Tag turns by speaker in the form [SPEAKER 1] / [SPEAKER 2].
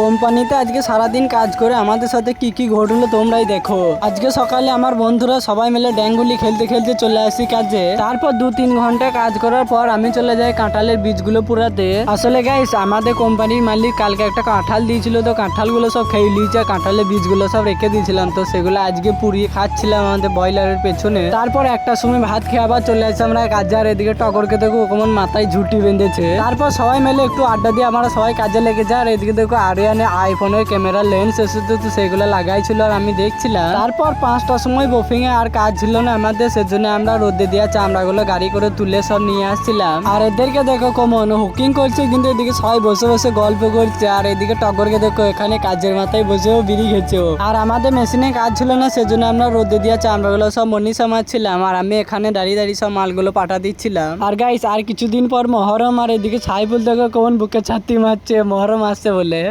[SPEAKER 1] কোম্পানিতে আজকে সারাদিন কাজ করে আমাদের সাথে কি কি ঘটলো তোমরাই দেখো। আজকে সকালে আমার বন্ধুরা সবাই মিলে ড্যাঙ্গুলি খেলতে খেলতে চলে আসি কাজে। তারপর দু তিন ঘণ্টা কাজ করার পর আমি চলে যাই কাঁঠালের বীজগুলো পুরাতে। আসলে গাইস আমাদের কোম্পানির মালিক কালকে একটা কাঁঠাল দিয়েছিল তো কাঁঠালগুলো সব খেয়ে নিয়েছে, কাঁঠালের বীজগুলো সব রেখে দিয়েছিলাম তো সেগুলো আজকে পুড়িয়ে খাচ্ছিলাম আমাদের ব্রয়লারের পেছনে। তারপর একটা সময় ভাত খেয়ে আবার চলে আসি আমরা কাজে আর এদিকে টগরকে দেখো কেমন মাথায় ঝুটি বেঁধেছে। তারপর সবাই মিলে একটু আড্ডা দিয়ে আমরা সবাই কাজে লেগে যায় আর এদিকে দেখো আরিয়ানে আইফোনের ক্যামেরা লেন্স এসেছে তো সেগুলো লাগাইছিল আর আমি দেখছিলাম। তারপর পাঁচটার সময় বফিং এ আর কাজ ছিল না আমাদের, সেজন্য আমরা রোদে দেওয়া চামড়াগুলো গাড়ি করে তুলে সব নিয়ে আসছিলাম। আর এদেরকে দেখো কমন হুকিং করছে কিন্তু এদিকে সবাই বসে বসে গল্প করছে, আর এদিকে টগরকে দেখো এখানে কাজের মাথায় বসেও বিড়ি খেছে আর আমাদের মেশিনে কাজ ছিল না, সেজন্য আমরা রোদে দেওয়া চামড়াগুলো সব মনি সামাচ্ছিলাম, আর আমি এখানে দাঁড়িয়ে দাঁড়িয়ে সব মালগুলো পাঠা দিচ্ছিলাম। আর গাইস আর কিছুদিন পর মহরম, আর এদিকে ছাইফুল দেখো কোন বুকে ছাতি মারছে, মহরম আসছে বলে।